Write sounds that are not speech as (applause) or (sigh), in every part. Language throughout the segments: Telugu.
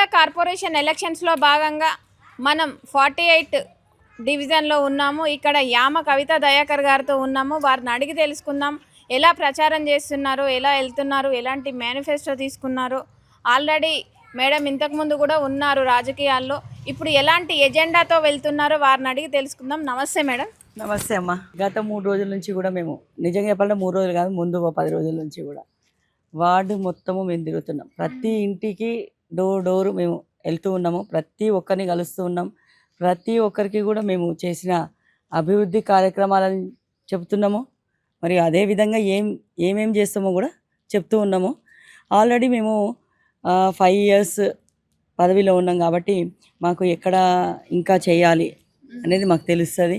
నల్గొండ కార్పొరేషన్ ఎలక్షన్స్లో భాగంగా మనం ఫార్టీ ఎయిట్ డివిజన్లో ఉన్నాము. ఇక్కడ యామ కవిత దయాకర్ గారితో ఉన్నాము. వారిని అడిగి తెలుసుకుందాం. ఎలా ప్రచారం చేస్తున్నారు? ఎలా వెళ్తున్నారు? ఎలాంటి మేనిఫెస్టో తీసుకున్నారు? ఆల్రెడీ మేడం ఇంతకుముందు కూడా ఉన్నారు రాజకీయాల్లో. ఇప్పుడు ఎలాంటి ఎజెండాతో వెళ్తున్నారో వారిని అడిగి తెలుసుకుందాం. నమస్తే మేడం. నమస్తే అమ్మ. గత మూడు రోజుల నుంచి కూడా మేము నిజంగా చెప్పాలంటే మూడు రోజులు కాదు ముందు పది రోజుల నుంచి కూడా వార్డు మొత్తము మేము తిరుగుతున్నాం. ప్రతి ఇంటికి డోర్ డోర్ మేము వెళ్తూ ఉన్నాము. ప్రతి ఒక్కరిని కలుస్తూ ఉన్నాం. ప్రతి ఒక్కరికి కూడా మేము చేసిన అభివృద్ధి కార్యక్రమాలని చెప్తున్నాము. మరి అదే విధంగా ఏం ఏమేం చేస్తామో కూడా చెప్తూ ఉన్నాము. ఆల్రెడీ మేము ఫైవ్ ఇయర్స్ పదవిలో ఉన్నాం కాబట్టి మాకు ఎక్కడ ఇంకా చేయాలి అనేది మాకు తెలుస్తుంది.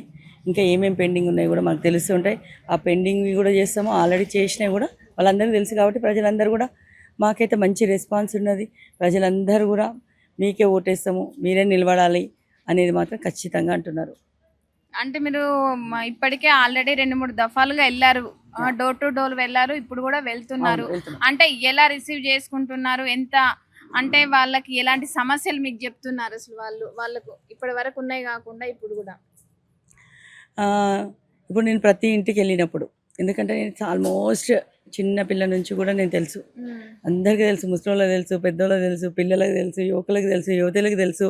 ఇంకా ఏమేమి పెండింగ్ ఉన్నాయి కూడా మాకు తెలుస్తూ ఉంటాయి. ఆ పెండింగ్వి కూడా చేస్తాము. ఆల్రెడీ చేసినవి కూడా వాళ్ళందరికీ తెలుసు కాబట్టి ప్రజలందరూ కూడా మాకైతే మంచి రెస్పాన్స్ ఉన్నది. ప్రజలందరూ కూడా మీకే ఓటేస్తాము మీరే నిలబడాలి అనేది మాత్రం ఖచ్చితంగా అంటున్నారు. అంటే మీరు ఇప్పటికే ఆల్రెడీ రెండు మూడు దఫాలుగా వెళ్ళారు. డోర్ టు డోర్ వెళ్ళారు ఇప్పుడు కూడా వెళ్తున్నారు. అంటే ఎలా రిసీవ్ చేసుకుంటున్నారు? ఎంత అంటే వాళ్ళకి ఎలాంటి సమస్యలు మీకు చెప్తున్నారు అసలు వాళ్ళు వాళ్ళకు? ఇప్పటి వరకు ఉన్నాయి కాకుండా ఇప్పుడు కూడా. ఇప్పుడు నేను ప్రతి ఇంటికి వెళ్ళినప్పుడు ఎందుకంటే నేను ఆల్మోస్ట్ చిన్న పిల్ల నుంచి కూడా నేను తెలుసు. అందరికీ తెలుసు. ముసలిళ్ళకి తెలుసు పెద్దోళ్ళకి తెలుసు పిల్లలకు తెలుసు యువకులకు తెలుసు యువతులకు తెలుసు.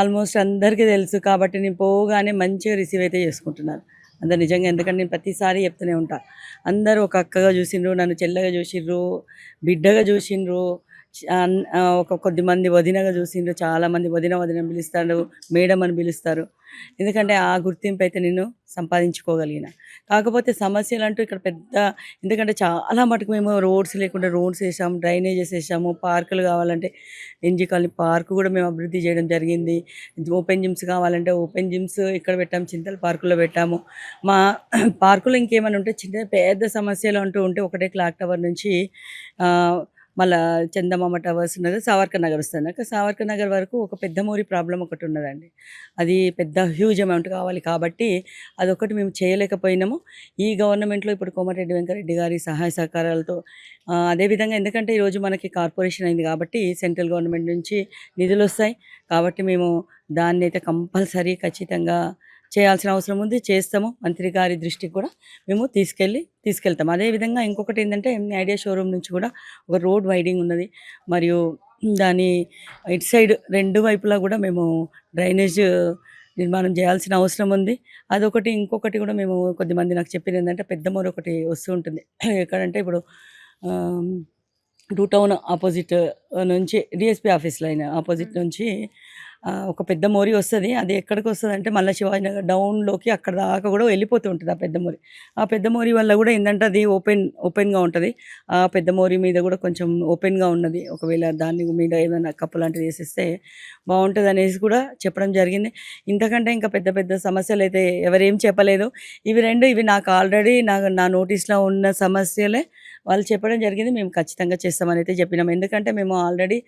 ఆల్మోస్ట్ అందరికీ తెలుసు కాబట్టి నేను పోగానే మంచిగా రిసీవ్ అయితే చేసుకుంటున్నారు అందరు నిజంగా ఎందుకంటే నేను ప్రతిసారి చెప్తూనే ఉంటా. అందరూ ఒక అక్కగా చూసిండ్రు నన్ను చెల్లగా చూసిండ్రు బిడ్డగా చూసిండ్రు ఒక కొద్ది మంది వదినగా చూసిండ్రు చాలా మంది వదిన వదిన పిలుస్తారు మేడం అని పిలుస్తారు. ఎందుకంటే ఆ గుర్తింపు అయితే నేను సంపాదించుకోగలిగిన. కాకపోతే సమస్యలు అంటూ ఇక్కడ పెద్ద ఎందుకంటే చాలా మటుకు మేము రోడ్స్ లేకుండా రోడ్స్ వేసాము డ్రైనేజెస్ వేసాము పార్కులు కావాలంటే ఎన్జీ కాలనీ పార్క్ కూడా మేము అభివృద్ధి చేయడం జరిగింది. ఓపెన్ జిమ్స్ కావాలంటే ఓపెన్ జిమ్స్ ఇక్కడ పెట్టాము చింతల పార్కులో పెట్టాము. మా (clears throat) పార్కులో ఇంకేమైనా ఉంటే చిన్న పెద్ద సమస్యలు అంటూ ఉంటే ఒకటే క్లాక్ టవర్ నుంచి మళ్ళా చందమామ టవర్స్ ఉన్నది సావర్కర్ నగర్ వస్తుంది. సావర్కర్ నగర్ వరకు ఒక పెద్ద మోరి ప్రాబ్లం ఒకటి ఉన్నదండి. అది పెద్ద హ్యూజ్ అమౌంట్ కావాలి కాబట్టి అదొకటి మేము చేయలేకపోయినాము. ఈ గవర్నమెంట్లో ఇప్పుడు కోమటిరెడ్డి వెంకరెడ్డి గారి సహాయ సహకారాలతో అదేవిధంగా ఎందుకంటే ఈరోజు మనకి కార్పొరేషన్ అయింది కాబట్టి సెంట్రల్ గవర్నమెంట్ నుంచి నిధులు వస్తాయి. కాబట్టి మేము దాన్ని అయితే కంపల్సరీ ఖచ్చితంగా చేయాల్సిన అవసరం ఉంది చేస్తాము. మంత్రి గారి దృష్టికి కూడా మేము తీసుకెళ్ళి తీసుకెళ్తాం. అదేవిధంగా ఇంకొకటి ఏంటంటే ఐడియా షోరూమ్ నుంచి కూడా ఒక రోడ్ వైడింగ్ ఉన్నది. మరియు దాని ఇటు సైడ్ రెండు వైపులా కూడా మేము డ్రైనేజ్ నిర్మాణం చేయాల్సిన అవసరం ఉంది. అదొకటి ఇంకొకటి కూడా మేము కొద్దిమంది నాకు చెప్పింది ఏంటంటే పెద్ద మోరు ఒకటి వస్తూ ఉంటుంది. ఎక్కడంటే ఇప్పుడు టూ టౌన్ ఆపోజిట్ నుంచి డిఎస్పీ ఆఫీస్ లైన్ ఆపోజిట్ నుంచి ఒక పెద్ద మోరి వస్తుంది. అది ఎక్కడికి వస్తుంది అంటే మళ్ళీ శివాజీనగర్ డౌన్లోకి అక్కడ దాకా కూడా వెళ్ళిపోతూ ఉంటుంది ఆ పెద్ద మోరి. ఆ పెద్ద మోరి వల్ల కూడా ఏంటంటే అది ఓపెన్ ఓపెన్గా ఉంటుంది. ఆ పెద్ద మోరి మీద కూడా కొంచెం ఓపెన్గా ఉన్నది. ఒకవేళ దాని మీద ఏదైనా కప్పు లాంటిది వేసిస్తే బాగుంటుంది అనేసి కూడా చెప్పడం జరిగింది. ఇంతకంటే ఇంకా పెద్ద పెద్ద సమస్యలు అయితే ఎవరేం చెప్పలేదు. ఇవి రెండు ఇవి నాకు ఆల్రెడీ నా నా నోటీస్లో ఉన్న సమస్యలే వాళ్ళు చెప్పడం జరిగింది. మేము ఖచ్చితంగా చేస్తామని అయితే చెప్పినాం. ఎందుకంటే మేము ఆల్రెడీ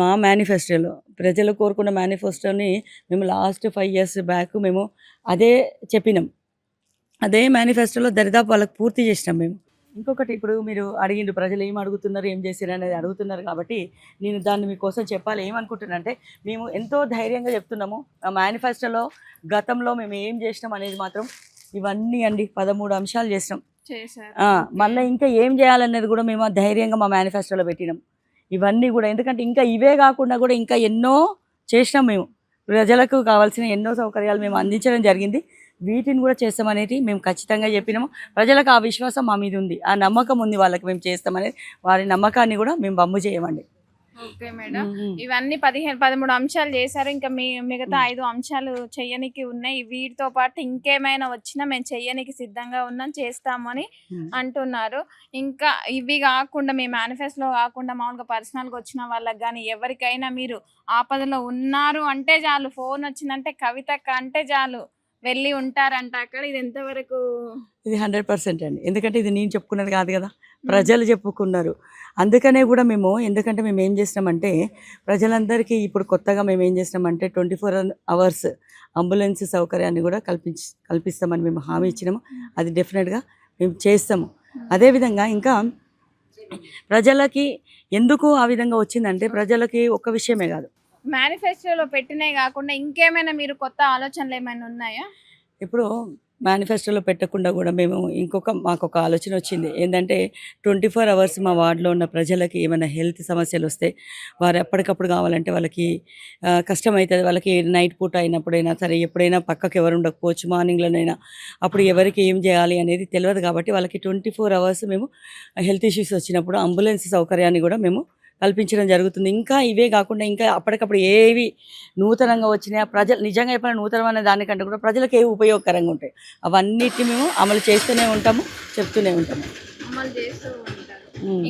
మా మేనిఫెస్టోలో ప్రజలు కోరుకున్న మేనిఫెస్టోని మేము లాస్ట్ ఫైవ్ ఇయర్స్ బ్యాక్ మేము అదే చెప్పినాం. అదే మేనిఫెస్టోలో దరిదాపు వాళ్ళకి పూర్తి చేసినాం మేము. ఇంకొకటి ఇప్పుడు మీరు అడిగిండు ప్రజలు ఏం అడుగుతున్నారు ఏం చేశారు అనేది అడుగుతున్నారు కాబట్టి నేను దాన్ని మీకోసం చెప్పాలి. ఏమనుకుంటున్నానంటే మేము ఎంతో ధైర్యంగా చెప్తున్నాము ఆ మేనిఫెస్టోలో గతంలో మేము ఏం చేసినాం అనేది మాత్రం ఇవన్నీ అండి పదమూడు అంశాలు చేసినాం. మళ్ళీ ఇంకా ఏం చేయాలనేది కూడా మేము ధైర్యంగా మా మేనిఫెస్టోలో పెట్టినాం. ఇవన్నీ కూడా ఎందుకంటే ఇంకా ఇవే కాకుండా కూడా ఇంకా ఎన్నో చేసినాం మేము. ప్రజలకు కావాల్సిన ఎన్నో సౌకర్యాలు మేము అందించడం జరిగింది. వీటిని కూడా చేస్తామనేది మేము ఖచ్చితంగా చెప్పినాము. ప్రజలకు ఆ విశ్వాసం మా మీద ఉంది. ఆ నమ్మకం ఉంది వాళ్ళకి మేము చేస్తామనేది. వారి నమ్మకాన్ని కూడా మేము బమ్ము చేయమండి. Okay madam. ఇవన్నీ పదిహేను పదమూడు అంశాలు చేశారు. ఇంకా మీ మిగతా ఐదు అంశాలు చెయ్యనికి ఉన్నాయి. వీటితో పాటు ఇంకేమైనా వచ్చినా మేము చెయ్యనికి సిద్ధంగా ఉన్నాం చేస్తామని అంటున్నారు. ఇంకా ఇవి కాకుండా మీ మేనిఫెస్టోలో కాకుండా మామూలుగా పర్సనల్గా వచ్చిన వాళ్ళకి కానీ ఎవరికైనా మీరు ఆపదలో ఉన్నారు అంటే చాలు ఫోన్ వచ్చిందంటే కవిత అంటే చాలు వెళ్ళి ఉంటారంట అక్కడ. ఇది ఎంతవరకు? ఇది హండ్రెడ్ పర్సెంట్ అండి. ఎందుకంటే ఇది నేను చెప్పుకున్నది కాదు కదా. ప్రజలు చెప్పుకున్నారు. అందుకనే కూడా మేము ఎందుకంటే మేము ఏం చేసినామంటే ప్రజలందరికీ ఇప్పుడు కొత్తగా మేము ఏం చేసినామంటే ట్వంటీ ఫోర్ అవర్స్ అంబులెన్స్ సౌకర్యాన్ని కూడా కల్పించి కల్పిస్తామని మేము హామీ ఇచ్చినాము. అది డెఫినెట్గా మేము చేస్తాము. అదేవిధంగా ఇంకా ప్రజలకి ఎందుకు ఆ విధంగా వచ్చిందంటే ప్రజలకి ఒక్క విషయమే కాదు. మేనిఫెస్టోలో పెట్టినవి కాకుండా ఇంకేమైనా మీరు కొత్త ఆలోచనలు ఏమైనా ఉన్నాయా? ఇప్పుడు మేనిఫెస్టోలో పెట్టకుండా కూడా మేము ఇంకొక మాకు ఒక ఆలోచన వచ్చింది. ఏంటంటే ట్వంటీ ఫోర్ అవర్స్ మా వార్డులో ఉన్న ప్రజలకి ఏమైనా హెల్త్ సమస్యలు వస్తే వారు ఎప్పటికప్పుడు కావాలంటే వాళ్ళకి కష్టమవుతుంది వాళ్ళకి నైట్ పూట అయినప్పుడైనా సరే ఎప్పుడైనా పక్కకు ఎవరు ఉండకపోవచ్చు. మార్నింగ్లోనైనా అప్పుడు ఎవరికి ఏం చేయాలి అనేది తెలియదు కాబట్టి వాళ్ళకి ట్వంటీ ఫోర్ అవర్స్ మేము హెల్త్ ఇష్యూస్ వచ్చినప్పుడు అంబులెన్స్ సౌకర్యాన్ని కూడా మేము కల్పించడం జరుగుతుంది. ఇంకా ఇవే కాకుండా ఇంకా అప్పటికప్పుడు ఏవి నూతనంగా వచ్చినాయి ప్రజలు నిజంగా చెప్పిన నూతనమైన దానికంటే కూడా ప్రజలకు ఏ ఉపయోగకరంగా ఉంటాయి? అవన్నిటిని మేము అమలు చేస్తూనే ఉంటాము చెప్తూనే ఉంటాము. అమలు చేస్తూ.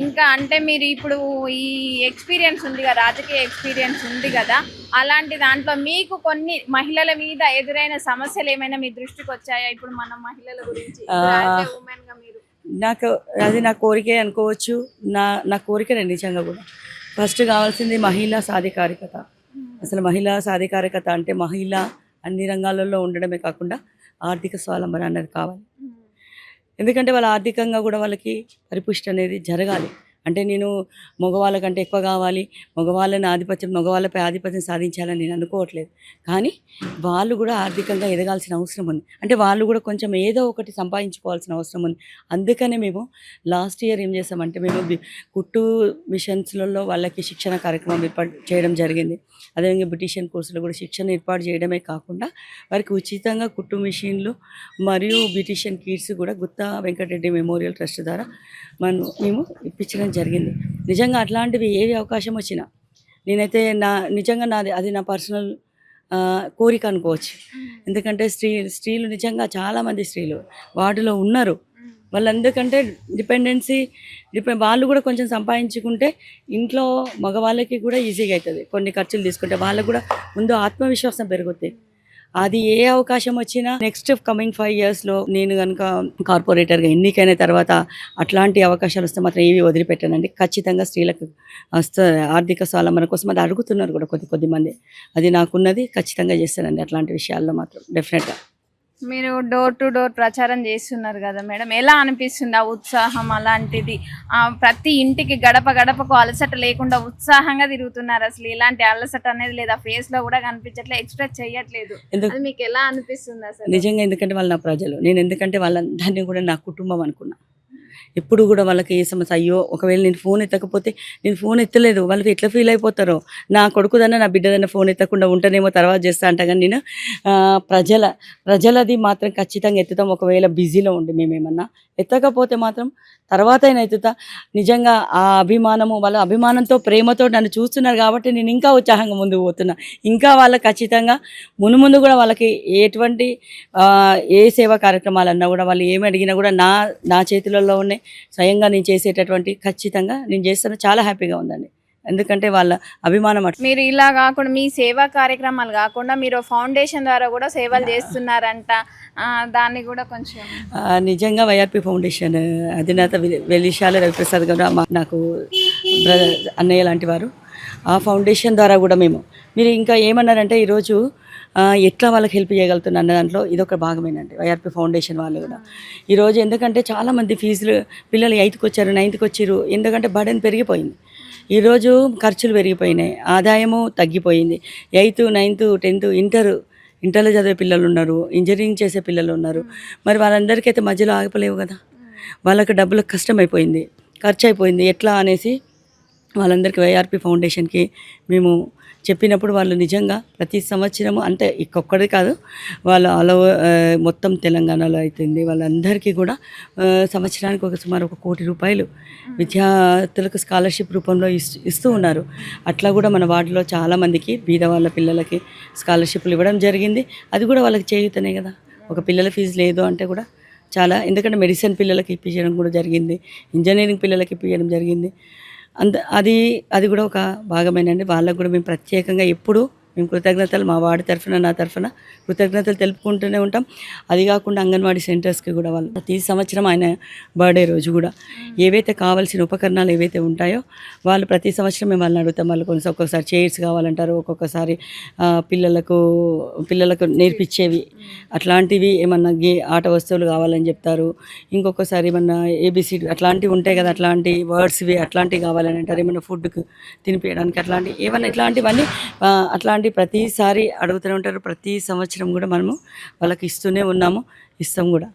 ఇంకా అంటే మీరు ఇప్పుడు ఈ ఎక్స్పీరియన్స్ ఉంది కదా రాజకీయ ఎక్స్పీరియన్స్ ఉంది కదా అలాంటి దాంట్లో మీకు కొన్ని మహిళల మీద ఎదురైన సమస్యలు ఏమైనా మీ దృష్టికి వచ్చాయా? ఇప్పుడు మన మహిళల గురించి నాకు అది నా కోరికే అనుకోవచ్చు. నా నా కోరికనే నిజంగా కూడా. ఫస్ట్ కావాల్సింది మహిళా సాధికారికత. అసలు మహిళా సాధికారికత అంటే మహిళ అన్ని రంగాలలో ఉండడమే కాకుండా ఆర్థిక స్వావలంబన అనేది కావాలి. ఎందుకంటే వాళ్ళ ఆర్థికంగా కూడా వాళ్ళకి పరిపుష్టి అనేది జరగాలి. అంటే నేను మగవాళ్ళకంటే ఎక్కువ కావాలి మగవాళ్ళని ఆధిపత్యం మగవాళ్ళపై ఆధిపత్యం సాధించాలని నేను అనుకోవట్లేదు. కానీ వాళ్ళు కూడా ఆర్థికంగా ఎదగాల్సిన అవసరం ఉంది. అంటే వాళ్ళు కూడా కొంచెం ఏదో ఒకటి సంపాదించుకోవాల్సిన అవసరం ఉంది. అందుకనే మేము లాస్ట్ ఇయర్ ఏం చేసామంటే మేము కుట్టు మిషన్స్లలో వాళ్ళకి శిక్షణ కార్యక్రమం ఏర్పాటు చేయడం జరిగింది. అదేవిధంగా బ్యూటిషియన్ కోర్సులో కూడా శిక్షణ ఏర్పాటు చేయడమే కాకుండా వారికి ఉచితంగా కుట్టు మిషన్లు మరియు బ్యూటిషియన్ కిట్స్ కూడా గుత్తా వెంకటరెడ్డి మెమోరియల్ ట్రస్ట్ ద్వారా మనం మేము ఇప్పించడం జరిగింది. నిజంగా అట్లాంటివి ఏవి అవకాశం వచ్చినా నేనైతే నా నిజంగా నాది అది నా పర్సనల్ కోరిక అనుకోవచ్చు. ఎందుకంటే స్త్రీ స్త్రీలు నిజంగా చాలామంది స్త్రీలు వాటిలో ఉన్నారు. వాళ్ళందరికంటే డిపెండెన్సీ డిపెండ్ వాళ్ళు కూడా కొంచెం సంపాదించుకుంటే ఇంట్లో మగవాళ్ళకి కూడా ఈజీగా అవుతుంది కొన్ని ఖర్చులు తీసుకుంటే వాళ్ళకు కూడా ముందు ఆత్మవిశ్వాసం పెరుగుతుంది అది ఏ అవకాశం వచ్చినా నెక్స్ట్ కమింగ్ ఫైవ్ ఇయర్స్లో నేను కనుక కార్పొరేటర్గా ఎన్నికైన తర్వాత అట్లాంటి అవకాశాలు వస్తే మాత్రం ఏవి వదిలిపెట్టానండి. ఖచ్చితంగా స్త్రీలకు వస్త ఆర్థిక మన కోసం అది అడుగుతున్నారు కూడా కొద్ది కొద్ది మంది. అది నాకున్నది ఖచ్చితంగా చేస్తానండి అట్లాంటి విషయాల్లో మాత్రం. డెఫినెట్గా. మీరు డోర్ టు డోర్ ప్రచారం చేస్తున్నారు కదా మేడం. ఎలా అనిపిస్తుంది ఆ ఉత్సాహం అలాంటిది? ఆ ప్రతి ఇంటికి గడప గడపకు అలసట లేకుండా ఉత్సాహంగా తిరుగుతున్నారు అసలు. ఇలాంటి అలసట అనేది లేదా. ఫేస్లో కూడా కనిపించట్లేదు ఎక్స్ప్రెస్ చేయట్లేదు అది మీకు ఎలా అనిపిస్తుంది అసలు? నిజంగా ఎందుకంటే వాళ్ళు నా ప్రజలు. నేను ఎందుకంటే వాళ్ళందరినీ కూడా నా కుటుంబం అనుకున్నా. ఎప్పుడు కూడా వాళ్ళకి ఏ సమస్య అయ్యో ఒకవేళ నేను ఫోన్ ఎత్తకపోతే నేను ఫోన్ ఎత్తలేదు. వాళ్ళకి ఎట్లా ఫీల్ అయిపోతారో? నా కొడుకుదన్నా నా బిడ్డదన్నా ఫోన్ ఎత్తకుండా ఉంటేనేమో తర్వాత చేస్తా అంట కానీ నేను ప్రజల ప్రజలది మాత్రం ఖచ్చితంగా ఎత్తుతాం. ఒకవేళ బిజీలో ఉండి మేమేమన్నా ఎత్తకపోతే మాత్రం తర్వాత అయినా ఎత్తుతా. నిజంగా ఆ అభిమానము వాళ్ళ అభిమానంతో ప్రేమతో నన్ను చూస్తున్నారు కాబట్టి నేను ఇంకా ఉత్సాహంగా ముందుకు పోతున్నా. ఇంకా వాళ్ళకి ఖచ్చితంగా మును ముందు కూడా వాళ్ళకి ఎటువంటి ఏ సేవా కార్యక్రమాలు అన్నా కూడా వాళ్ళు ఏమి అడిగినా కూడా నా నా చేతులలో ఉన్నాయి. స్వయంగా నేను చేసేటటువంటి ఖచ్చితంగా నేను చేస్తాను చాలా హ్యాపీగా ఉందండి. ఎందుకంటే వాళ్ళ అభిమానం అట్లా మీరు ఇలా కాకుండా మీ సేవా కార్యక్రమాలు కాకుండా మీరు ఫౌండేషన్ ద్వారా కూడా సేవలు చేస్తున్నారంట. దాన్ని కూడా కొంచెం నిజంగా వైఆర్పి ఫౌండేషన్ అధినేత వెలిశాల రవిప్రసాద్ గారు నాకు బ్రదర్ అన్నయ్య లాంటి వారు. ఆ ఫౌండేషన్ ద్వారా కూడా మేము. మీరు ఇంకా ఏమన్నారంటే ఈరోజు ఎట్లా వాళ్ళకి హెల్ప్ చేయగలుగుతున్నా అన్న దాంట్లో ఇదొక భాగమేనండి వైఆర్పీ ఫౌండేషన్ వాళ్ళు కూడా. ఈరోజు ఎందుకంటే చాలామంది ఫీజులు పిల్లలు ఎయిత్కి వచ్చారు నైన్త్కి వచ్చారు ఎందుకంటే బర్డెన్ పెరిగిపోయింది. ఈరోజు ఖర్చులు పెరిగిపోయినాయి ఆదాయము తగ్గిపోయింది. ఎయిత్ నైన్త్ టెన్త్ ఇంటర్ ఇంటర్లో చదివే పిల్లలు ఉన్నారు ఇంజనీరింగ్ చేసే పిల్లలు ఉన్నారు. మరి వాళ్ళందరికీ అయితే మధ్యలో ఆగిపోలేవు కదా. వాళ్ళకి డబ్బులకు కష్టం అయిపోయింది ఖర్చు అయిపోయింది ఎట్లా అనేసి వాళ్ళందరికీ వైఆర్పి ఫౌండేషన్కి మేము చెప్పినప్పుడు వాళ్ళు నిజంగా ప్రతి సంవత్సరము అంటే ఇంకొక్కటి కాదు వాళ్ళు ఆల్ ఓవర్ మొత్తం తెలంగాణలో అవుతుంది వాళ్ళందరికీ కూడా సంవత్సరానికి ఒక సుమారు ఒక కోటి రూపాయలు విద్యార్థులకు స్కాలర్షిప్ రూపంలో ఇస్తూ ఇస్తూ ఉన్నారు. అట్లా కూడా మన వార్డులో చాలామందికి బీద వాళ్ళ పిల్లలకి స్కాలర్షిప్లు ఇవ్వడం జరిగింది. అది కూడా వాళ్ళకి చేయుతనే కదా. ఒక పిల్లల ఫీజు లేదు అంటే కూడా చాలా ఎందుకంటే మెడిసిన్ పిల్లలకి ఇప్పించడం కూడా జరిగింది ఇంజనీరింగ్ పిల్లలకి ఇప్పించడం జరిగింది. అంత అది అది కూడా ఒక భాగమేనండి. వాళ్ళకు కూడా మేము ప్రత్యేకంగా ఎప్పుడు మేము కృతజ్ఞతలు మా వాడి తరఫున నా తరఫున కృతజ్ఞతలు తెలుపుకుంటూనే ఉంటాం. అది కాకుండా అంగన్వాడీ సెంటర్స్కి కూడా వాళ్ళు ప్రతి సంవత్సరం ఆయన బర్త్డే రోజు కూడా ఏవైతే కావాల్సిన ఉపకరణాలు ఏవైతే ఉంటాయో వాళ్ళు ప్రతి సంవత్సరం మేము వాళ్ళని అడుగుతాం. వాళ్ళు కొంచెం ఒక్కొక్కసారి చైర్స్ కావాలంటారు ఒక్కొక్కసారి పిల్లలకు పిల్లలకు నేర్పించేవి అట్లాంటివి ఏమన్నా గే ఆట వస్తువులు కావాలని చెప్తారు. ఇంకొకసారి ఏమన్నా ఏబిసిడి అట్లాంటివి ఉంటాయి కదా అట్లాంటి వర్డ్స్వి అట్లాంటివి కావాలని అంటారు. ఏమన్నా ఫుడ్కి తినిపించడానికి అట్లాంటి ఏమన్నా ఇట్లాంటివన్నీ అట్లాంటి అట్లాంటి ప్రతిసారి అడుగుతూనే ఉంటారు. ప్రతి సంవత్సరం కూడా మనము వాళ్ళకి ఇస్తూనే ఉన్నాము. ఇస్తాం కూడా.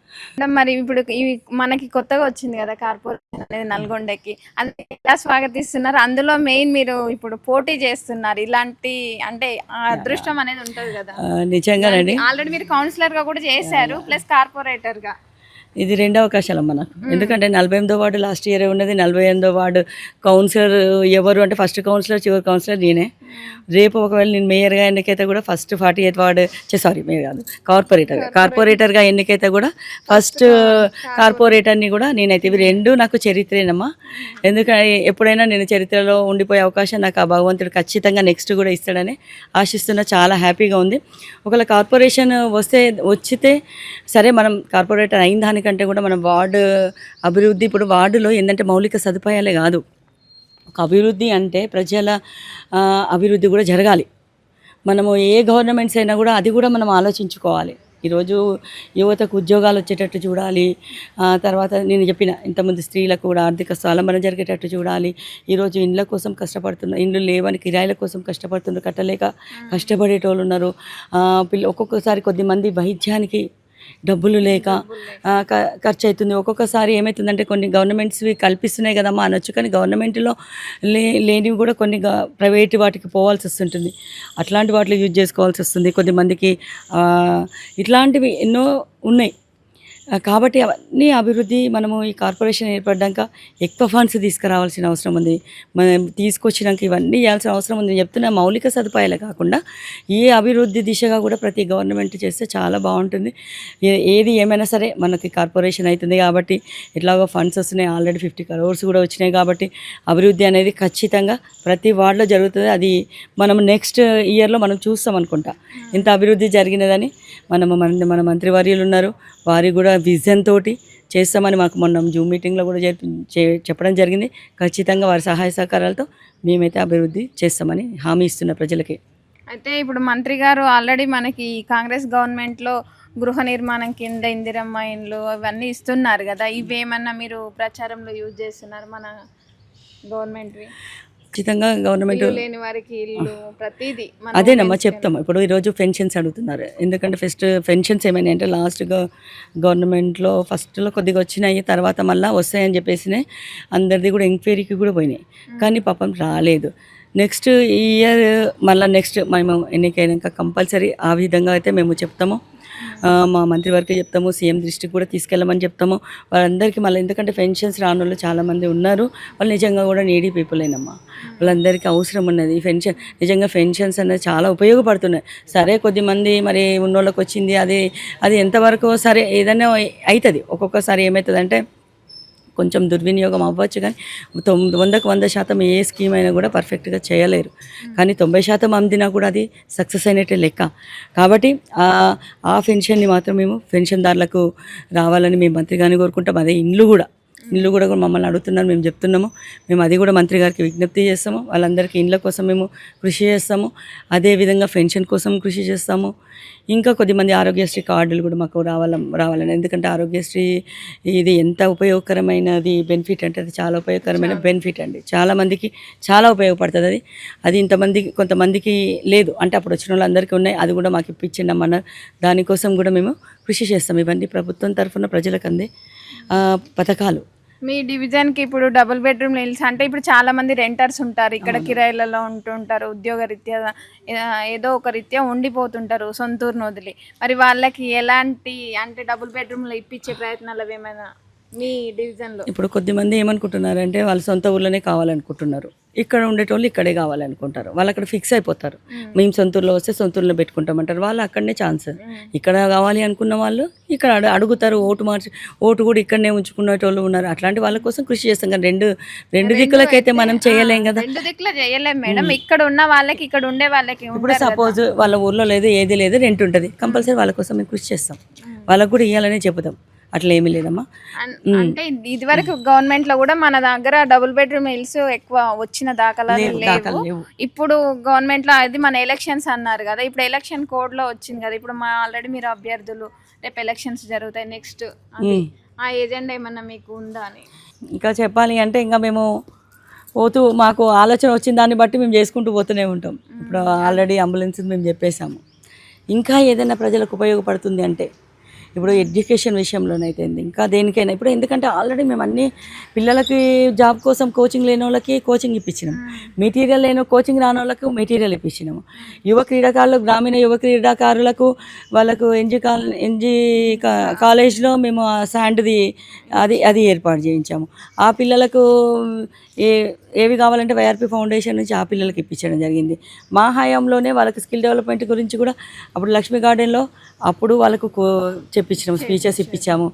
మరి ఇప్పుడు ఇవి మనకి కొత్తగా వచ్చింది కదా కార్పొరేషన్ అనేది నల్గొండకి. అది ఎలా స్వాగతిస్తున్నారు? అందులో మెయిన్ మీరు ఇప్పుడు పోటీ చేస్తున్నారు. ఇలాంటి అంటే ఆ అదృష్టం అనేది ఉంటది కదా. నిజంగానండి. ఆల్రెడీ మీరు కౌన్సిలర్గా కూడా చేశారు ప్లస్ కార్పొరేటర్గా ఇది రెండు అవకాశాలు అమ్మ నాకు ఎందుకంటే నలభై ఎనిమిదో వార్డు లాస్ట్ ఇయర్ ఉన్నది నలభై ఎనిమిదో వార్డు కౌన్సిలర్ ఎవరు అంటే ఫస్ట్ కౌన్సిలర్ చివరి కౌన్సిలర్ నేనే. రేపు ఒకవేళ నేను మేయర్గా ఎన్నికైతే కూడా first forty eighth ward sorry mayor కాదు కార్పొరేటర్గా కార్పొరేటర్గా ఎన్నికైతే కూడా ఫస్ట్ కార్పొరేటర్ని కూడా నేనైతే ఇవి రెండు నాకు చరిత్రేనమ్మా. ఎందుకంటే ఎప్పుడైనా నేను చరిత్రలో ఉండిపోయే అవకాశం నాకు ఆ భగవంతుడు ఖచ్చితంగా నెక్స్ట్ కూడా ఇస్తాడని ఆశిస్తున్నా చాలా హ్యాపీగా ఉంది. ఒకవేళ కార్పొరేషన్ వస్తే వచ్చితే సరే మనం కార్పొరేటర్ అయిన దానికంటే కూడా మనం వార్డు అభివృద్ధి ఇప్పుడు వార్డులో ఏంటంటే మౌలిక సదుపాయాలే కాదు. ఒక అభివృద్ధి అంటే ప్రజల అభివృద్ధి కూడా జరగాలి. మనము ఏ గవర్నమెంట్స్ అయినా కూడా అది కూడా మనం ఆలోచించుకోవాలి. ఈరోజు యువతకు ఉద్యోగాలు వచ్చేటట్టు చూడాలి. తర్వాత నేను చెప్పిన ఇంతమంది స్త్రీలకు కూడా ఆర్థిక స్వాలంబన జరిగేటట్టు చూడాలి. ఈరోజు ఇండ్ల కోసం కష్టపడుతున్న ఇండ్లు లేవని కిరాయిల కోసం కష్టపడుతున్నారు కట్టలేక కష్టపడేటోళ్ళు ఉన్నారు. ఒక్కొక్కసారి కొద్దిమంది వైద్యానికి డబ్బులు లేక ఖర్చు అవుతుంది ఒక్కొక్కసారి ఏమవుతుందంటే కొన్ని గవర్నమెంట్స్వి కల్పిస్తున్నాయి కదమ్మా అనొచ్చు కానీ గవర్నమెంట్లో లే లేనివి కూడా కొన్ని గ- ప్రైవేట్ వాటికి పోవాల్సి వస్తుంటుంది. అట్లాంటి వాటిలో యూజ్ చేసుకోవాల్సి వస్తుంది. కొద్దిమందికి ఇట్లాంటివి ఎన్నో ఉన్నాయి. కాబట్టి అవన్నీ అభివృద్ధి మనము ఈ కార్పొరేషన్ ఏర్పడ్డాక ఎక్కువ ఫండ్స్ తీసుకురావాల్సిన అవసరం ఉంది. మనం తీసుకొచ్చినాక ఇవన్నీ చేయాల్సిన అవసరం ఉంది. చెప్తున్న మౌలిక సదుపాయాలే కాకుండా ఈ అభివృద్ధి దిశగా కూడా ప్రతి గవర్నమెంట్ చేస్తే చాలా బాగుంటుంది. ఏది ఏమైనా సరే మనకి కార్పొరేషన్ అవుతుంది కాబట్టి ఎట్లాగో ఫండ్స్ వస్తున్నాయి. ఆల్రెడీ ఫిఫ్టీ కరోర్స్ కూడా వచ్చినాయి కాబట్టి అభివృద్ధి అనేది ఖచ్చితంగా ప్రతి వార్డులో జరుగుతుంది. అది మనం నెక్స్ట్ ఇయర్లో మనం చూస్తాం అనుకుంటా. ఇంత అభివృద్ధి జరిగినదని మనము మన మన మంత్రివర్యులు ఉన్నారు. వారి కూడా విజన్ తోటి చేస్తామని మాకు మొన్న జూమ్ మీటింగ్లో కూడా చెప్పడం జరిగింది. ఖచ్చితంగా వారి సహాయ సహకారాలతో మేమైతే అభివృద్ధి చేస్తామని హామీ ఇస్తున్న ప్రజలకి. అయితే ఇప్పుడు మంత్రి గారు ఆల్రెడీ మనకి కాంగ్రెస్ గవర్నమెంట్లో గృహ నిర్మాణం కింద ఇందిరమ్మ ఇండ్లు అవన్నీ ఇస్తున్నారు కదా. ఇవేమన్నా మీరు ప్రచారంలో యూజ్ చేస్తున్నారు మన గవర్నమెంట్ ఖచ్చితంగా గవర్నమెంట్ లేని వారికి ఇల్లు ప్రతిదీ అదేనమ్మా చెప్తాము ఇప్పుడు ఈరోజు పెన్షన్స్ అడుగుతున్నారు. ఎందుకంటే ఫస్ట్ పెన్షన్స్ ఏమైనా అంటే లాస్ట్గా గవర్నమెంట్లో ఫస్ట్లో కొద్దిగా వచ్చినాయి తర్వాత మళ్ళీ వస్తాయని చెప్పేసి అందరిది కూడా ఎంక్వైరీకి కూడా పోయినాయి. కానీ పాపం రాలేదు. నెక్స్ట్ ఇయర్ మళ్ళీ నెక్స్ట్ మేము ఎన్నికైనాక కంపల్సరీ ఆ విధంగా అయితే మేము చెప్తాము. మా మా మంత్రివర్గ చెప్తాము సీఎం దృష్టికి కూడా తీసుకెళ్ళమని చెప్తాము. వాళ్ళందరికీ మళ్ళీ ఎందుకంటే పెన్షన్స్ రాని వాళ్ళు చాలామంది ఉన్నారు. వాళ్ళు నిజంగా కూడా నీడీ పీపులేనమ్మా. వాళ్ళందరికీ అవసరం ఉన్నది. ఈ పెన్షన్ నిజంగా పెన్షన్స్ అనేది చాలా ఉపయోగపడుతున్నాయి. సరే కొద్దిమంది మరి ఉన్నోళ్ళకి వచ్చింది అది అది ఎంతవరకు సరే ఏదైనా అవుతుంది ఒక్కొక్కసారి ఏమవుతుందంటే కొంచెం దుర్వినియోగం అవ్వచ్చు కానీ తొమ్మిది వందకు వంద శాతం ఏ స్కీమ్ అయినా కూడా పర్ఫెక్ట్గా చేయలేరు. కానీ తొంభై శాతం అందినా కూడా అది సక్సెస్ అయినట్టే లెక్క. కాబట్టి ఆ పెన్షన్ని మాత్రం మేము పెన్షన్దారులకు రావాలని మేము మంత్రి కోరుకుంటాం. అదే ఇండ్లు కూడా. ఇల్లు కూడా మమ్మల్ని అడుగుతున్నారు. మేము చెప్తున్నాము. మేము అది కూడా మంత్రి గారికి విజ్ఞప్తి చేస్తాము. వాళ్ళందరికీ ఇండ్ల కోసం మేము కృషి చేస్తాము. అదేవిధంగా పెన్షన్ కోసం కృషి చేస్తాము. ఇంకా కొద్దిమంది ఆరోగ్యశ్రీ కార్డులు కూడా మాకు రావాల రావాలని. ఎందుకంటే ఆరోగ్యశ్రీ ఇది ఎంత ఉపయోగకరమైనది బెనిఫిట్ అంటే అది చాలా ఉపయోగకరమైన బెనిఫిట్ అండి. చాలా మందికి చాలా ఉపయోగపడుతుంది అది. అది ఇంతమందికి కొంతమందికి లేదు. అంటే అప్పుడు వచ్చిన వాళ్ళందరికీ ఉన్నాయి. అది కూడా మాకు ఇప్పించండి అమ్మన్నారు దానికోసం కూడా మేము కృషి చేస్తాం. ఇవన్నీ ప్రభుత్వం తరఫున ప్రజలకు అందే పథకాలు. మీ డివిజన్కి ఇప్పుడు డబుల్ బెడ్రూమ్ ఇల్స్ అంటే ఇప్పుడు చాలా మంది రెంటర్స్ ఉంటారు. ఇక్కడ కిరాయిలలో ఉంటుంటారు ఉద్యోగ రీత్యా ఏదో ఒక రీత్యా ఉండిపోతుంటారు సొంతూరును వదిలి. మరి వాళ్ళకి ఎలాంటి అంటే డబుల్ బెడ్రూమ్లు ఇప్పించే ప్రయత్నాలు ఏమైనా మీ డివిజన్లో? ఇప్పుడు కొద్దిమంది ఏమనుకుంటున్నారంటే వాళ్ళ సొంత ఊర్లోనే కావాలనుకుంటున్నారు. ఇక్కడ ఉండేటోళ్ళు ఇక్కడే కావాలనుకుంటారు. వాళ్ళు అక్కడ ఫిక్స్ అయిపోతారు. మేము. సొంత ఊర్లో వస్తే సొంత ఊర్లో పెట్టుకుంటామంటారు. వాళ్ళు అక్కడనే ఛాన్స్ ఇక్కడ కావాలి అనుకున్న వాళ్ళు ఇక్కడ అడు- అడుగుతారు ఓటు మార్చి ఓటు కూడా ఇక్కడనే ఉంచుకునేటోళ్ళు ఉన్నారు. అట్లాంటి వాళ్ళ కోసం కృషి చేస్తాం కానీ రెండు రెండు దిక్కులకైతే మనం చేయలేం కదా. రెండు దిక్కుల చేయలేం మేడం. ఇక్కడ ఉన్న వాళ్ళకి ఇక్కడ ఉండే వాళ్ళకి ఇప్పుడు. సపోజ్ వాళ్ళ ఊర్లో లేదు ఏది లేదు రెంట్ ఉంటుంది. కంపల్సరీ వాళ్ళ కోసం మేము కృషి చేస్తాం. వాళ్ళకు కూడా ఇవ్వాలనే చెబుతాం. అట్లా ఏమీ లేదమ్మా. అంటే ఇది వరకు గవర్నమెంట్లో కూడా మన దగ్గర డబుల్ బెడ్రూమ్ ఇల్స్ ఎక్కువ వచ్చిన దాఖలాలు లేవు, దాఖలు లేవు లేవు. ఇప్పుడు గవర్నమెంట్లో అది మన ఎలక్షన్స్ అన్నారు కదా ఇప్పుడు ఎలక్షన్ కోడ్లో వచ్చింది కదా ఇప్పుడు మా ఆల్రెడీ మీరు అభ్యర్థులు రేపు ఎలక్షన్స్ జరుగుతాయి నెక్స్ట్ ఆ ఏజెండా ఏమన్నా మీకు ఉందా అని? ఇంకా చెప్పాలి అంటే ఇంకా మేము పోతూ మాకు ఆలోచన వచ్చిన దాన్ని బట్టి మేము చేసుకుంటూ పోతూనే ఉంటాం. ఇప్పుడు ఆల్రెడీ అంబులెన్స్ మేము చెప్పేశాము. ఇంకా ఏదైనా ప్రజలకు ఉపయోగపడుతుంది అంటే ఇప్పుడు ఎడ్యుకేషన్ విషయంలోనైతే ఇంకా దేనికైనా ఇప్పుడు ఎందుకంటే ఆల్రెడీ మేము అన్ని పిల్లలకి జాబ్ కోసం కోచింగ్ లేని వాళ్ళకి కోచింగ్ ఇప్పించినాం. మెటీరియల్ లేని కోచింగ్ రాని వాళ్ళకు మెటీరియల్ ఇప్పించినాము. యువ క్రీడాకారులు గ్రామీణ యువ క్రీడాకారులకు వాళ్ళకు ఎన్జీ కాల్ ఎన్జీ కా- కాలేజ్లో మేము శాండ్ది అది అది ఏర్పాటు చేయించాము. ఆ పిల్లలకు ఏ ఏవి కావాలంటే వైఆర్పి ఫౌండేషన్ నుంచి ఆ పిల్లలకి ఇప్పించడం జరిగింది. మా హయాంలోనే వాళ్ళకి స్కిల్ డెవలప్మెంట్ గురించి కూడా అప్పుడు లక్ష్మీ గార్డెన్లో అప్పుడు వాళ్ళకు కో చెప్పించినాము స్పీచెస్ ఇప్పించాము.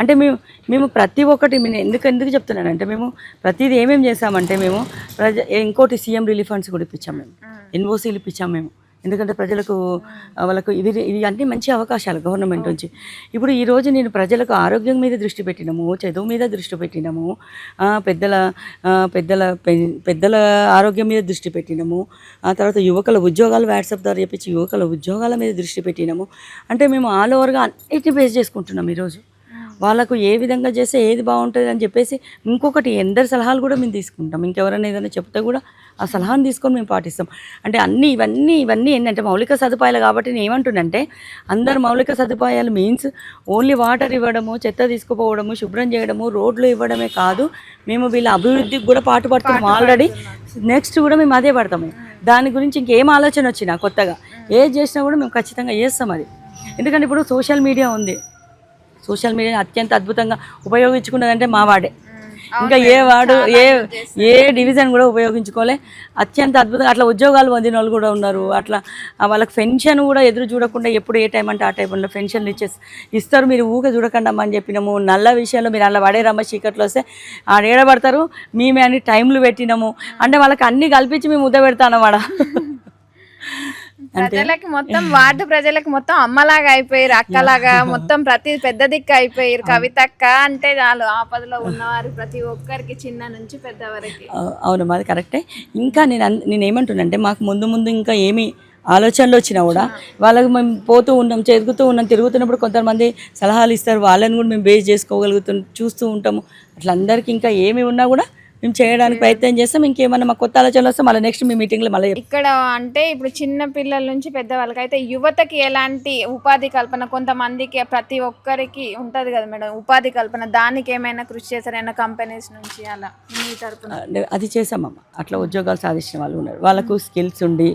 అంటే మేము మేము ప్రతి ఒక్కటి నేను ఎందుకు ఎందుకు చెప్తున్నానంటే మేము ప్రతిదీ ఏమేమి చేసామంటే మేము ప్రజ ఇంకోటి సీఎం రిలీఫ్ ఫండ్స్ కూడా ఇప్పించాము మేము. ఎన్ఓసీలు ఇప్పించాము మేము. ఎందుకంటే ప్రజలకు వాళ్ళకు ఇవి ఇవి అన్ని మంచి అవకాశాలు గవర్నమెంట్ నుంచి. ఇప్పుడు ఈ రోజు నేను ప్రజలకు ఆరోగ్యం మీద దృష్టి పెట్టినాము చదువు మీద దృష్టి పెట్టినాము పెద్దల పెద్దల పెద్దల ఆరోగ్యం మీద దృష్టి పెట్టినాము ఆ తర్వాత యువకుల ఉద్యోగాలు వాట్సాప్ ద్వారా చెప్పించి యువకుల ఉద్యోగాల మీద దృష్టి పెట్టినాము. అంటే మేము ఆల్ ఓవర్గా అన్నిటిని బేస్ చేసుకుంటున్నాం ఈరోజు. వాళ్ళకు ఏ విధంగా చేస్తే ఏది బాగుంటుంది అని చెప్పేసి ఇంకొకటి ఎందరి సలహాలు కూడా మేము తీసుకుంటాం. ఇంకెవరైనా ఏదైనా చెప్తే కూడా ఆ సలహాను తీసుకొని మేము పాటిస్తాం. అంటే అన్నీ ఇవన్నీ ఇవన్నీ ఏంటంటే మౌలిక సదుపాయాలు కాబట్టి నేను ఏమంటున్నంటే అందరు మౌలిక సదుపాయాలు మీన్స్ ఓన్లీ వాటర్ ఇవ్వడము చెత్త తీసుకుపోవడము శుభ్రం చేయడము రోడ్లు ఇవ్వడమే కాదు మేము వీళ్ళ అభివృద్ధికి కూడా పాటు పడుతున్నాం ఆల్రెడీ నెక్స్ట్ కూడా మేము అదే పడతాము. దాని గురించి ఇంకేం ఆలోచన వచ్చినా కొత్తగా. ఏది చేసినా కూడా మేము ఖచ్చితంగా చేస్తాం అది. ఎందుకంటే ఇప్పుడు సోషల్ మీడియా ఉంది. సోషల్ మీడియాని అత్యంత అద్భుతంగా ఉపయోగించుకున్నదంటే మా వాడే. ఇంకా ఏ వాడు ఏ ఏ డివిజన్ కూడా ఉపయోగించుకోలే. అత్యంత అద్భుతంగా అట్లా ఉద్యోగాలు పొందిన వాళ్ళు కూడా ఉన్నారు. అట్లా వాళ్ళకి పెన్షన్ కూడా ఎదురు చూడకుండా ఎప్పుడు ఏ టైం అంటే ఆ టైంలో పెన్షన్లు ఇచ్చేసి ఇస్తారు. మీరు ఊకే చూడకండి అమ్మా అని చెప్పినాము. నల్ల విషయంలో మీరు అలా పడేరమ్మ చీకట్లో వస్తే ఆడేడబడతారు మేమే అన్ని టైంలు పెట్టినాము. అంటే వాళ్ళకి అన్ని కల్పించి మేము ముద్ద పెడతాను ఆడ ప్రజలకి మొత్తం వార్డు ప్రజలకి మొత్తం అమ్మలాగా అయిపోయారు అక్కలాగా (laughs) మొత్తం ప్రతి పెద్ద దిక్కు అయిపోయారు. కవితక్క అంటే చాలు ఆపదలో ఉన్నవారు ప్రతి ఒక్కరికి చిన్న నుంచి పెద్ద వరకు. అవు- అవును మాది కరెక్టే. ఇంకా నేను నేను ఏమంటున్నానంటే మాకు ముందు ముందు ఇంకా ఏమి ఆలోచనలు వచ్చినా కూడా వాళ్ళకి మేము పోతూ ఉన్నాం చెదుగుతూ ఉన్నాం తిరుగుతున్నప్పుడు కొంతమంది సలహాలు ఇస్తారు. వాళ్ళని కూడా మేము బేస్ చేసుకోగలుగుతూ చూస్తూ ఉంటాము. అట్లా అందరికీ ఇంకా ఏమి ఉన్నా కూడా మేము చేయడానికి ప్రయత్నం చేస్తాం. ఇంకేమన్నా మాకు కొత్త ఆలోచనలు వస్తే మళ్ళీ నెక్స్ట్ మీ మీటింగ్లో మళ్ళీ ఇక్కడ అంటే ఇప్పుడు చిన్న పిల్లల నుంచి పెద్ద వాళ్ళకి అయితే యువతకి ఎలాంటి ఉపాధి కల్పన కొంతమందికి ప్రతి ఒక్కరికి ఉంటది కదా మేడం. ఉపాధి కల్పన దానికి ఏమైనా కృషి చేశారైనా కంపెనీస్ నుంచి అలా మీ తరపున? అది చేసామమ్మ అట్లా ఉద్యోగాలు సాధించిన వాళ్ళు ఉన్నారు. వాళ్ళకు స్కిల్స్ ఉండి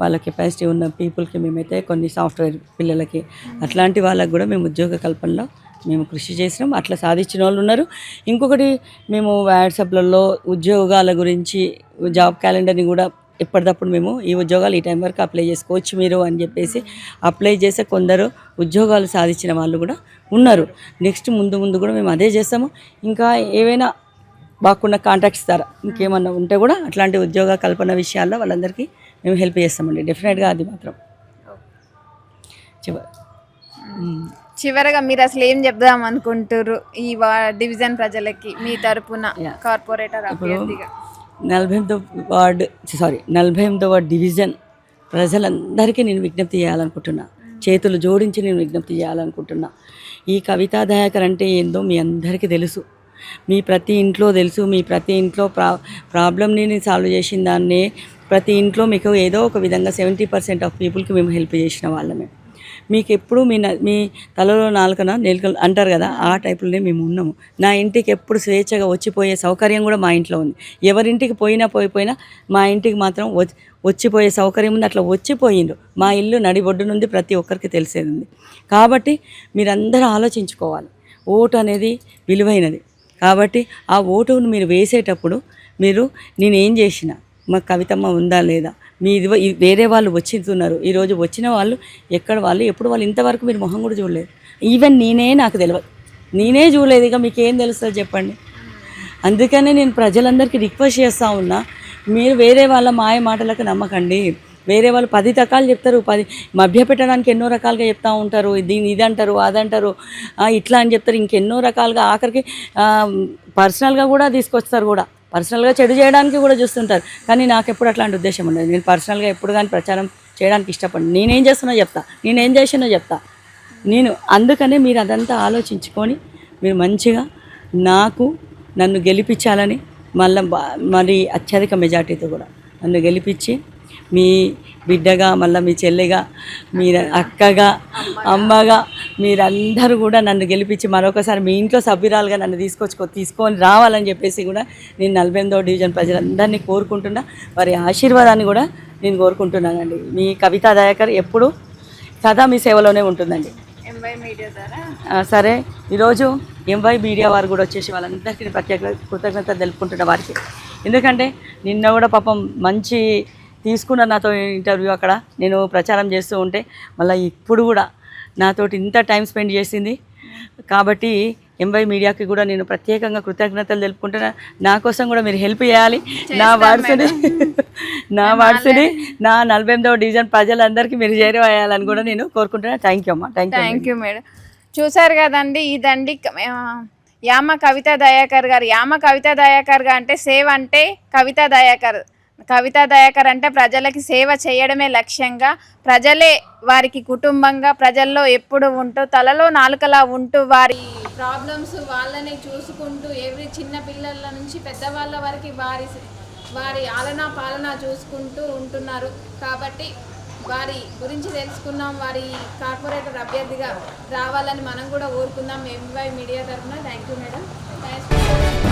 వాళ్ళ కెపాసిటీ ఉన్న పీపుల్కి మేమైతే కొన్ని సాఫ్ట్వేర్ పిల్లలకి అట్లాంటి వాళ్ళకి కూడా మేము ఉద్యోగ కల్పనలో మేము కృషి చేసినాం అట్లా సాధించిన వాళ్ళు ఉన్నారు. ఇంకొకటి మేము వాట్సాప్లలో ఉద్యోగాల గురించి జాబ్ క్యాలెండర్ని కూడా ఎప్పటికప్పుడు మేము ఈ ఉద్యోగాలు ఈ టైం వరకు అప్లై చేసుకోవచ్చు మీరు అని చెప్పేసి అప్లై చేసే కొందరు ఉద్యోగాలు సాధించిన వాళ్ళు కూడా ఉన్నారు. నెక్స్ట్ ముందు ముందు కూడా మేము అదే చేస్తాము. ఇంకా ఏవైనా బాగున్న కాంటాక్ట్స్ ద్వారా ఇంకేమన్నా ఉంటే కూడా అట్లాంటి ఉద్యోగ కల్పన విషయాల్లో వాళ్ళందరికీ మేము హెల్ప్ చేస్తామండి. డెఫినెట్గా అది మాత్రం. మ్మ్. చివరగా మీరు అసలు ఏం చెప్దాం అనుకుంటారు ఈ వా- డివిజన్ ప్రజలకి మీ తరపున Yeah. కార్పొరేటర్ ఇప్పుడు అభ్యర్థిగా? నలభై ఎనిమిదో వార్డు సారీ నలభై ఎనిమిదో వార్డు డివిజన్ ప్రజలందరికీ నేను విజ్ఞప్తి చేయాలనుకుంటున్నా. చేతులు జోడించి నేను విజ్ఞప్తి చేయాలనుకుంటున్నా. ఈ కవితా దయాకర్ అంటే ఏందో మీ అందరికీ తెలుసు. మీ ప్రతి ఇంట్లో తెలుసు. మీ ప్రతి ఇంట్లో ప్రా ప్రాబ్లమ్ని నేను సాల్వ్ చేసిన దాన్ని ప్రతి ఇంట్లో మీకు ఏదో ఒక విధంగా సెవెంటీ పర్సెంట్ ఆఫ్ పీపుల్కి మేము హెల్ప్ చేసిన వాళ్ళమే. మీకు ఎప్పుడు మీ న- మీ తలలో నాలుకన నేలకలు అంటారు కదా ఆ టైపులోనే మేము ఉన్నాము. నా ఇంటికి ఎప్పుడు స్వేచ్ఛగా వచ్చిపోయే సౌకర్యం కూడా మా ఇంట్లో ఉంది. ఎవరింటికి పోయినా పోయిపోయినా మా ఇంటికి మాత్రం వచ్చి వచ్చిపోయే సౌకర్యం ఉంది. అట్లా వచ్చిపోయిండ్రు. మా ఇల్లు నడిబొడ్డు నుండి ప్రతి ఒక్కరికి తెలిసేది ఉంది. కాబట్టి మీరందరూ ఆలోచించుకోవాలి. ఓటు అనేది విలువైనది. కాబట్టి ఆ ఓటును మీరు వేసేటప్పుడు మీరు నేనేం చేసిన మా కవితమ్మ ఉందా లేదా మీ ఇది వేరే వాళ్ళు వచ్చిస్తున్నారు ఈరోజు వచ్చిన వాళ్ళు ఎక్కడ వాళ్ళు ఎప్పుడు వాళ్ళు ఇంతవరకు మీరు మొహం కూడా చూడలేదు. ఈవెన్ నేనే నాకు తెలియదు నేనే చూడలేదు. ఇక మీకేం తెలుస్తుంది చెప్పండి. అందుకనే నేను ప్రజలందరికీ రిక్వెస్ట్ చేస్తూ ఉన్నా మీరు వేరే వాళ్ళ మాయ మాటలకు నమ్మకండి. వేరే వాళ్ళు పది రకాలు చెప్తారు పది మభ్యపెట్టడానికి ఎన్నో రకాలుగా చెప్తూ ఉంటారు. దీని ఇది అంటారు అదంటారు ఇట్లా అని చెప్తారు. ఇంకెన్నో రకాలుగా ఆఖరికి పర్సనల్గా కూడా తీసుకొస్తారు కూడా. పర్సనల్గా చెడు చేయడానికి కూడా చూస్తుంటారు. కానీ నాకు ఎప్పుడు అట్లాంటి ఉద్దేశం ఉండదు. నేను పర్సనల్గా ఎప్పుడు కానీ ప్రచారం చేయడానికి ఇష్టపడి నేనేం చేస్తున్నా చెప్తా. నేనేం చేసినా చెప్తా. నేను అందుకనే మీరు అదంతా ఆలోచించుకొని మీరు మంచిగా నాకు నన్ను గెలిపించాలని మళ్ళీ మరి అత్యధిక మెజార్టీతో కూడా నన్ను గెలిపించి మీ బిడ్డగా మళ్ళీ మీ చెల్లిగా మీ అక్కగా అమ్మగా మీరందరూ కూడా నన్ను గెలిపించి మరొకసారి మీ ఇంట్లో సభ్యురాలుగా నన్ను తీసుకొచ్చుకో తీసుకొని రావాలని చెప్పేసి కూడా నేను నలభై ఎనిమిదో డివిజన్ ప్రజలందరినీ కోరుకుంటున్నా. వారి ఆశీర్వాదాన్ని కూడా నేను కోరుకుంటున్నానండి. మీ కవితా దయాకర్ ఎప్పుడు సదా మీ సేవలోనే ఉంటుందండి. సరే. ఈరోజు ఎంవై మీడియా వారు కూడా వచ్చేసి వాళ్ళందరికీ ప్రత్యేక కృతజ్ఞత తెలుపుకుంటున్న వారికి. ఎందుకంటే నిన్న కూడా పాపం మంచి తీసుకున్న నాతో ఇంటర్వ్యూ అక్కడ. నేను ప్రచారం చేస్తూ ఉంటే మళ్ళీ ఇప్పుడు కూడా నాతోటి ఇంత టైం స్పెండ్ చేసింది. కాబట్టి ఎంవై మీడియాకి కూడా నేను ప్రత్యేకంగా కృతజ్ఞతలు తెలుపుకుంటున్నా. నా కోసం కూడా మీరు హెల్ప్ చేయాలి. నా వాట్స్ని (laughs) నా వాట్స్ని నా నలభై ఎనిమిదవ డివిజన్ ప్రజలందరికీ మీరు చేరవేయాలని కూడా నేను కోరుకుంటున్నా. థ్యాంక్ యూ అమ్మా. Thank you thank you madam. చూసారు కదండి ఇదండి యామ కవిత దయాకర్ గారు. యామ కవిత దయాకర్ గారు అంటే సేవ అంటే కవిత దయాకర్. కవితా దయాకర్ అంటే ప్రజలకి సేవ చేయడమే లక్ష్యంగా ప్రజలే వారికి కుటుంబంగా ప్రజల్లో ఎప్పుడు ఉంటూ తలలో నాలుకలా ఉంటూ వారి ప్రాబ్లమ్స్ వాళ్ళని చూసుకుంటూ ఎవరి చిన్న పిల్లల నుంచి పెద్దవాళ్ళ వరకు వారి వారి ఆలనా పాలన చూసుకుంటూ ఉంటున్నారు. కాబట్టి వారి గురించి తెలుసుకున్నాం వారి కార్పొరేటర్ అభ్యర్థిగా రావాలని మనం కూడా కోరుకుందాం ఎంవై మీడియా తరఫున. Thank you madam thanks